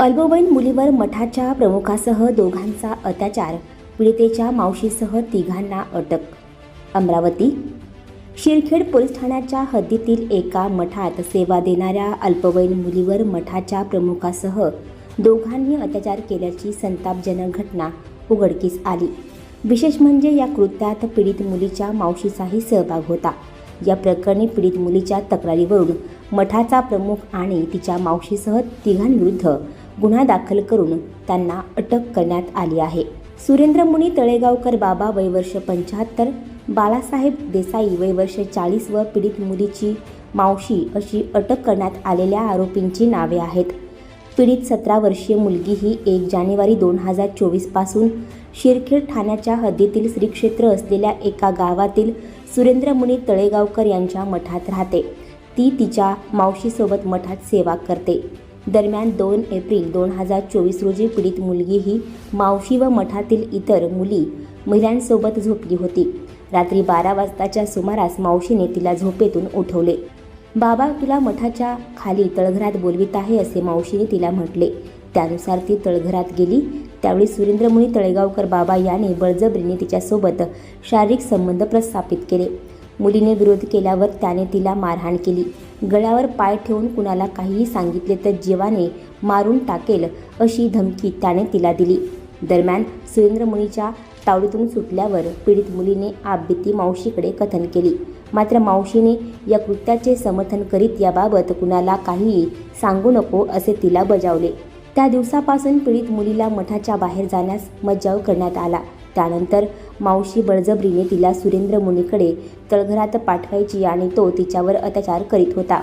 अल्पवयीन मुलीवर मठाच्या प्रमुखासह दोघांचा अत्याचार पीडितेच्या मावशीसह तिघांना अटक. अमरावती शिरखेड पोलीस ठाण्याच्या हद्दीतील एका मठात सेवा देणाऱ्या अल्पवयीन मुलीवर मठाच्या प्रमुखासह दोघांनी अत्याचार केल्याची संतापजनक घटना उघडकीस आली. विशेष म्हणजे या कृत्यात पीडित मुलीच्या मावशीचाही सहभाग होता. या प्रकरणी पीडित मुलीच्या तक्रारीवरून मठाचा प्रमुख आणि तिच्या मावशीसह तिघांविरुद्ध गुन्हा दाखल करून त्यांना अटक करण्यात आली आहे. सुरेंद्र मुनी तळेगावकर बाबा वय वर्ष पंच्याहत्तर बाळासाहेब देसाई वय वर्ष चाळीस व पीडित मुलीची मावशी अशी अटक करण्यात आलेल्या आरोपींची नावे आहेत. पीडित सतरा वर्षीय मुलगी ही एक जानेवारी दोन हजार चोवीसपासून शिरखेड ठाण्याच्या हद्दीतील श्रीक्षेत्र असलेल्या एका गावातील सुरेंद्रमुनी तळेगावकर यांच्या मठात राहते. ती तिच्या मावशीसोबत मठात सेवा करते. दरम्यान दोन एप्रिल दोन हजार चोवीस रोजी पीडित मुलगी ही मावशी व मठातील इतर मुली महिलांसोबत झोपली होती. रात्री बारा वाजताच्या सुमारास मावशीने तिला झोपेतून उठवले. बाबा तुला मठाच्या खाली तळघरात बोलवित आहे असे मावशीने तिला म्हटले. त्यानुसार ती तळघरात गेली. त्यावेळी सुरेंद्रमुनी तळेगावकर बाबा याने बळजबरीने तिच्यासोबत शारीरिक संबंध प्रस्थापित केले. मुलीने विरोध केल्यावर त्याने तिला मारहाण केली. गळ्यावर पाय ठेवून कुणाला काहीही सांगितले तर जीवाने मारून टाकेल अशी धमकी त्याने तिला दिली. दरम्यान सुरेंद्र मुनीच्या तावडीतून सुटल्यावर पीडित मुलीने आपबीती मावशीकडे कथन केली. मात्र मावशीने या कृत्याचे समर्थन करीत याबाबत कुणाला काहीही सांगू नको असे तिला बजावले. त्या दिवसापासून पीडित मुलीला मठाच्या बाहेर जाण्यास मज्जाव करण्यात आला. त्यानंतर मावशी बळजबरीने तिला सुरेंद्र मुनीकडे तळघरात पाठवायची आणि तो तिच्यावर अत्याचार करीत होता.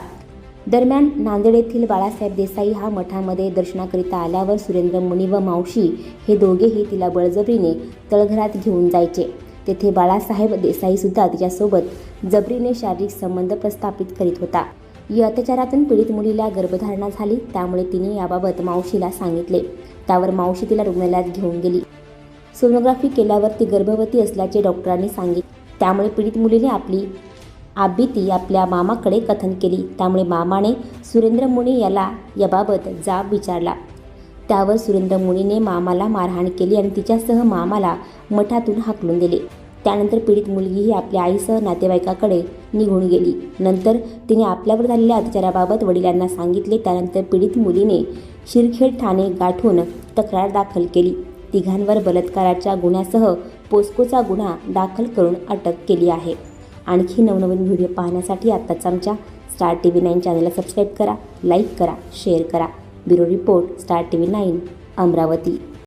दरम्यान नांदेड येथील बाळासाहेब देसाई हा मठामध्ये दर्शनाकरिता आल्यावर सुरेंद्र मुनी व मावशी हे दोघेही तिला बळजबरीने तळघरात घेऊन जायचे. तेथे बाळासाहेब देसाईसुद्धा तिच्यासोबत जबरीने शारीरिक संबंध प्रस्थापित करीत होता. या अत्याचारातून पीडित मुलीला गर्भधारणा झाली त्यामुळे तिने याबाबत मावशीला सांगितले. त्यावर मावशी तिला रुग्णालयात घेऊन गेली. सोनोग्राफी केल्यावर ती गर्भवती असल्याचे डॉक्टरांनी सांगितले. त्यामुळे पीडित मुलीने आपली आबीती आपल्या मामाकडे कथन केली. त्यामुळे मामाने सुरेंद्र मुनी याला याबाबत जाब विचारला. त्यावर सुरेंद्र मुनीने मामाला मारहाण केली आणि तिच्यासह मामाला मठातून हाकलून दिले. त्यानंतर पीडित मुलगी ही आपल्या आईसह नातेवाईकाकडे निघून गेली. नंतर तिने आपल्यावर झालेल्या अत्याचाराबाबत वडिलांना सांगितले. त्यानंतर पीडित मुलीने शिरखेड ठाणे गाठून तक्रार दाखल केली. तिघांवर बलात्काराच्या गुन्ह्यासह पोस्कोचा गुन्हा दाखल करून अटक केली आहे. आणखी नवनवीन व्हिडिओ पाहण्यासाठी आत्ताच आमच्या स्टार टी व्ही नाईन चॅनलला सबस्क्राईब करा लाईक करा शेअर करा. Bureau report star T V nine Amravati.